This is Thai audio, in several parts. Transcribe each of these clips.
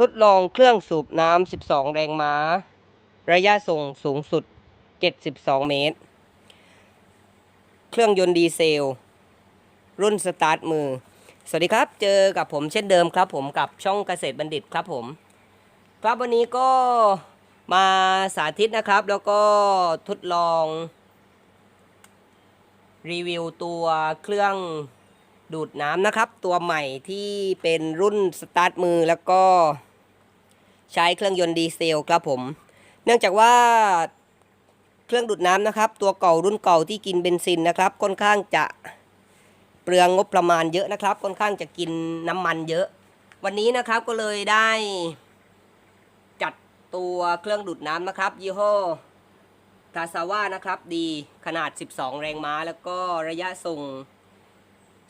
ทดลองเครื่องสูบน้ำ 12 แรงม้า ระยะส่งสูงสุด 72 เมตร เครื่องยนต์ดีเซล รุ่นสตาร์ทมือ สวัสดีครับ เจอกับผมเช่นเดิมครับผมกับช่องเกษตรบัณฑิตครับผม ครับวันนี้ก็มาสาธิตนะครับ แล้วก็ทดลอง รีวิวตัวเครื่องดูดน้ำนะครับ ตัวใหม่ที่เป็นรุ่นสตาร์ทมือแล้วก็ ใช้เครื่องยนต์ดีเซลครับผม เนื่องจากว่าเครื่องดูดน้ำนะครับ ตัวเก่ารุ่นเก่าที่กินเบนซินนะครับ ค่อนข้างจะเปลืองงบประมาณเยอะนะครับ ค่อนข้างจะกินน้ำมันเยอะ วันนี้นะครับก็เลยได้จัดตัวเครื่องดูดน้ำนะครับ ยี่ห้อทาซาว่านะครับดีขนาด 12 แรงม้า แล้วก็ระยะส่ง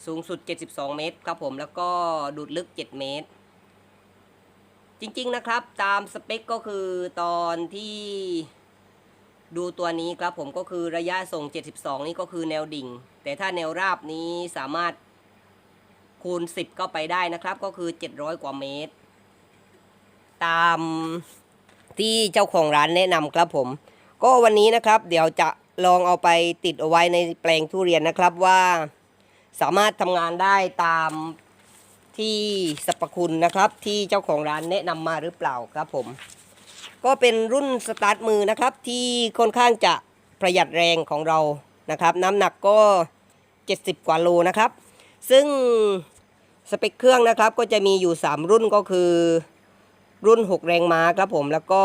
สูงสุด 72 เมตรครับผมแล้วก็ดูดลึก 7 เมตร จริงๆนะครับตามสเปคก็คือตอนที่ดูตัวนี้ครับผมก็คือระยะส่ง 72 นี่ก็คือแนวดิ่ง แต่ถ้าแนวราบนี้สามารถคูณ 10 ก็ไปได้นะครับก็คือ 700 กว่าเมตร ตามที่เจ้าของร้านแนะนำครับผม ก็วันนี้นะครับ เดี๋ยวจะลองเอาไปติดเอาไว้ในแปลงทุเรียนนะครับว่า สามารถทำงานได้ตาม ที่สรรพคุณนะครับที่เจ้าของร้านแนะนำมาหรือเปล่าครับผม ก็เป็นรุ่นสตาร์ทมือนะครับที่ค่อนข้างจะประหยัดแรงของเรานะครับ น้ำหนักก็ 70 กว่าโลนะครับ ซึ่งสเปคเครื่องนะครับก็จะมีอยู่ 3 รุ่นก็คือ รุ่น 6 แรงม้าครับผมแล้วก็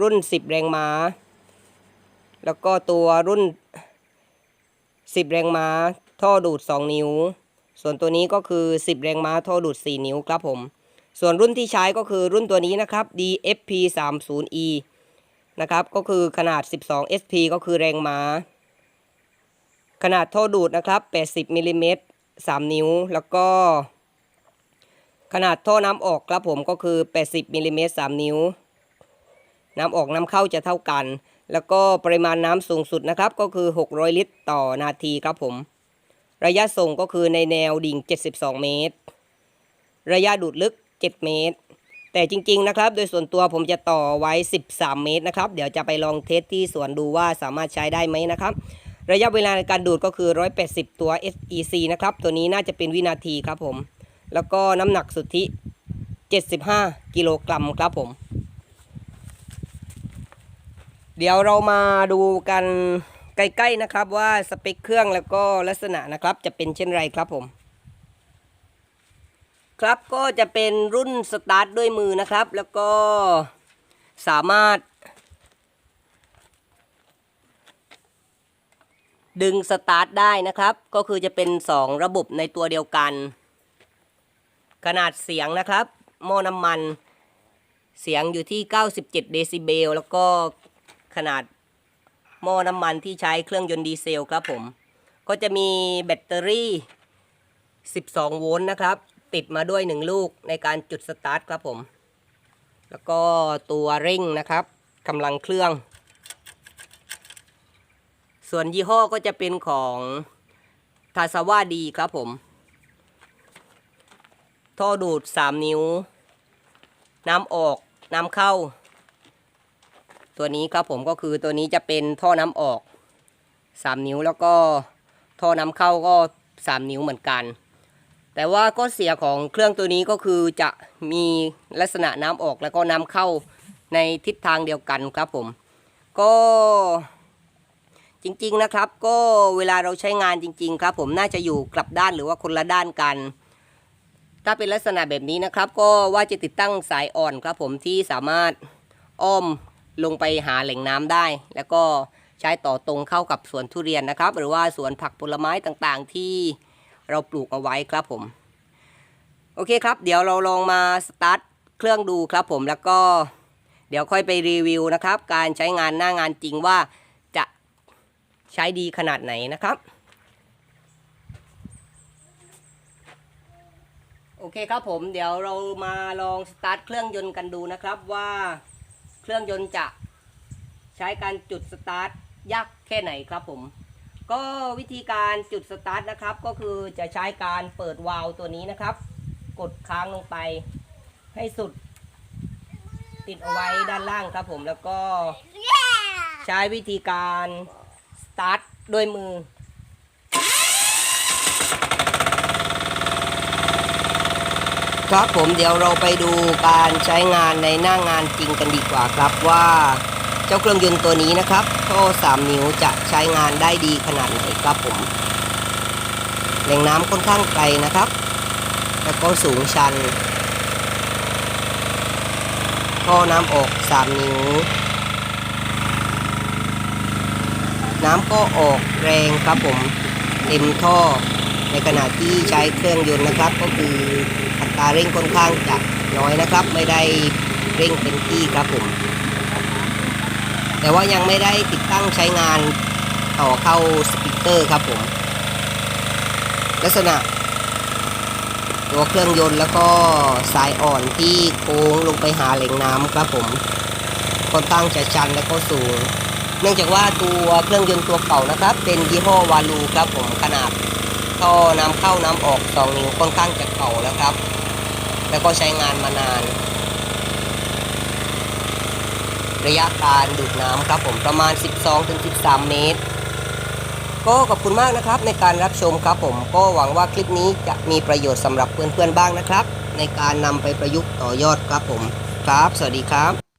รุ่น 10 แรงม้า แล้วก็ตัวรุ่น 10 แรงม้า ท่อดูด 2 นิ้ว ส่วนตัวนี้ก็คือ 10 แรงม้าท่อดูด 4 นิ้วครับผม ส่วนรุ่นที่ใช้ก็คือรุ่นตัวนี้นะครับ DFP 3 0 E นะครับ ก็คือขนาด 12 SP ก็คือแรงม้า ขนาดท่อดูดนะครับ 80มิลลิเมตร3นิ้ว แล้วก็ ขนาดท่อน้ำออกครับผมก็คือ 80มิลลิเมตร3นิ้ว น้ำออกน้ำเข้าจะเท่ากัน แล้วก็ปริมาณน้ำสูงสุดนะครับ ก็คือ 600 ลิตรต่อนาทีครับผม ระยะส่งก็คือในแนวดิ่ง 72 เมตร ระยะดูดลึก 7 เมตร แต่จริง ๆ นะครับ โดยส่วนตัวผมจะต่อไว้ 13 เมตรนะครับ เดี๋ยวจะไปลองเทสที่สวนดูว่าสามารถใช้ได้ไหมนะครับ ระยะเวลาในการดูดก็คือ 180 ตัว SEC นะครับ ตัวนี้น่าจะเป็นวินาทีครับผม แล้วก็น้ำหนักสุทธิ 75 กิโลกรัมครับผม เดี๋ยวเรามาดูกัน ใกล้ๆนะครับว่าสเปคเครื่องแล้วก็ลักษณะนะครับ จะเป็นเช่นไรครับผมครับก็จะเป็นรุ่นสตาร์ทด้วยมือนะครับ แล้วก็สามารถ ดึงสตาร์ทได้นะครับ ก็คือจะเป็น 2 ระบบในตัวเดียวกัน ขนาดเสียงนะครับหม้อน้ำมัน เสียงอยู่ที่ 97 เดซิเบล แล้วก็ขนาด หม้อน้ำมันที่ใช้เครื่องยนต์ดีเซลครับผม ก็จะมีแบตเตอรี่ 12 โวลต์นะครับ ติดมาด้วย 1 ลูกในการจุดสตาร์ทครับผม แล้วก็ตัวเร่งนะครับกำลังเครื่อง ส่วนยี่ห้อก็จะเป็นของทาซาวาดีครับผมท่อดูด 3 นิ้ว น้ำออก น้ำเข้า ตัวนี้ครับผมก็คือตัวนี้จะเป็นท่อน้ำออก 3 นิ้วแล้วก็ท่อน้ำเข้าก็ 3 นิ้วเหมือนกัน แต่ว่าก็เสียของเครื่องตัวนี้ก็คือจะมีลักษณะน้ำออกแล้วก็น้ำเข้าในทิศทางเดียวกันครับผม ก็จริงๆนะครับ ก็เวลาเราใช้งานจริง ๆ ครับ ผมน่าจะอยู่กลับด้านหรือว่าคนละด้านกัน ถ้าเป็นลักษณะแบบนี้นะครับ ก็ว่าจะติดตั้งสายอ่อนครับผมที่สามารถอ้อม ลงไปหาแหล่งน้ำได้ แล้วก็ใช้ต่อตรงเข้ากับสวนทุเรียนนะครับ หรือว่าสวนผักผลไม้ต่างๆ ที่เราปลูกเอาไว้ครับผม โอเคครับ เดี๋ยวเราลองมาสตาร์ทเครื่องดูครับผมแล้วก็เดี๋ยวค่อยไปรีวิวนะครับ การใช้งานหน้างานจริงว่าจะใช้ดีขนาดไหนนะครับโอเคครับผมเดี๋ยวเรามาลองสตาร์ทเครื่องยนต์กันดูนะครับว่า เครื่องยนต์จะใช้การจุดสตาร์ทยากแค่ไหนครับผม ก็วิธีการจุดสตาร์ทนะครับ ก็คือจะใช้การเปิดวาล์วตัวนี้นะครับ กดค้างลงไปให้สุด ติดเอาไว้ด้านล่างครับผมแล้วก็ใช้วิธีการสตาร์ทด้วยมือ ครับผมเดี๋ยวเราไปดูการใช้งานในหน้างานจริงกันดีกว่าครับว่าเจ้าเครื่องยนต์ตัวนี้นะครับท่อ3นิ้วจะใช้งานได้ดีขนาดไหนครับผมแหล่งน้ำค่อนข้างไกลนะครับ แล้วก็สูงชันท่อน้ำออก3นิ้ว น้ำก็ออกแรงครับผมเต็มท่อในขณะที่ใช้เครื่องยนต์นะครับ ก็คืออัาเร่งค่อนข้างจะน้อยนะครับ ไม่ได้เร่งเต็มที่ครับผม แต่ว่ายังไม่ได้ติดตั้งใช้งานต่อเข้าสปีกเกอร์ครับผม ลักษณะ ตัวเครื่องยนต์แล้วก็สายอ่อนที่โค้งลงไปหาแหล่งน้ำครับผมค่อนข้างจะชันและก็สูง เนื่องจากว่าตัวเครื่องยนต์ตัวเก่านะครับ เป็นยี่ห้อวาลูครับผมขนาดท่อน้ำเข้าน้ำออก 2 นิ้วค่อนข้างจะเก่าแล้วครับ แล้วก็ใช้งานมานาน ระยะการดูดน้ำครับผมประมาณ 12-13 เมตร ก็ขอบคุณมากนะครับในการรับชมครับผมก็หวังว่าคลิปนี้จะมีประโยชน์สำหรับเพื่อนๆบ้างนะครับ ในการนำไปประยุกต์ต่อยอดครับผมครับ สวัสดีครับ